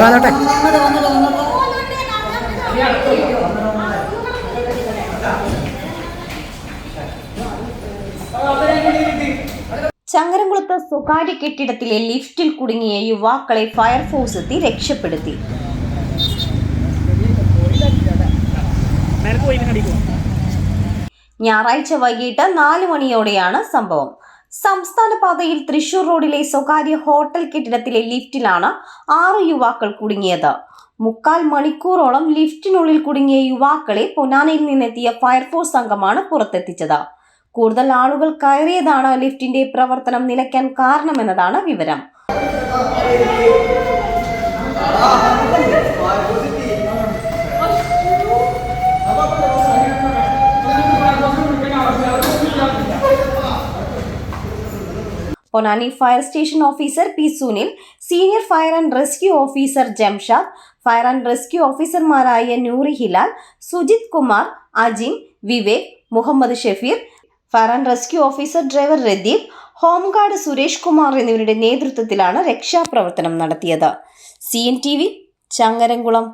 വന്നോട്ടെ. ചങ്ങരംകുളത്ത് സ്വകാര്യ കെട്ടിടത്തിലെ ലിഫ്റ്റിൽ കുടുങ്ങിയ യുവാക്കളെ ഫയർഫോഴ്സ് എത്തി രക്ഷപ്പെടുത്തി. ഞായറാഴ്ച വൈകിട്ട് നാല് മണിയോടെയാണ് സംഭവം. സംസ്ഥാന പാതയിൽ തൃശൂർ റോഡിലെ സ്വകാര്യ ഹോട്ടൽ കെട്ടിടത്തിലെ ലിഫ്റ്റിലാണ് ആറ് യുവാക്കൾ കുടുങ്ങിയത്. മുക്കാൽ മണിക്കൂറോളം ലിഫ്റ്റിനുള്ളിൽ കുടുങ്ങിയ യുവാക്കളെ പൊനാനയിൽ നിന്നെത്തിയ ഫയർഫോഴ്സ് സംഘമാണ് പുറത്തെത്തിച്ചത്. കൂടുതൽ ആളുകൾ കയറിയതാണ് ലിഫ്റ്റിന്റെ പ്രവർത്തനം നിലയ്ക്കാൻ കാരണമെന്നതാണ് വിവരം. Ponnani fire station officer P Sunil senior fire and rescue officer Jamshad fire and rescue ഓഫീസർമാരായ Noori Hilal Sujith Kumar Ajin Vivek Muhammad Shafeer fire and rescue officer driver Radeep home guard Suresh Kumar എന്നിവരുടെ നേതൃത്വത്തിലാണ് രക്ഷാപ്രവർത്തനം നടത്തിയത്. C N T V Changaramkulam.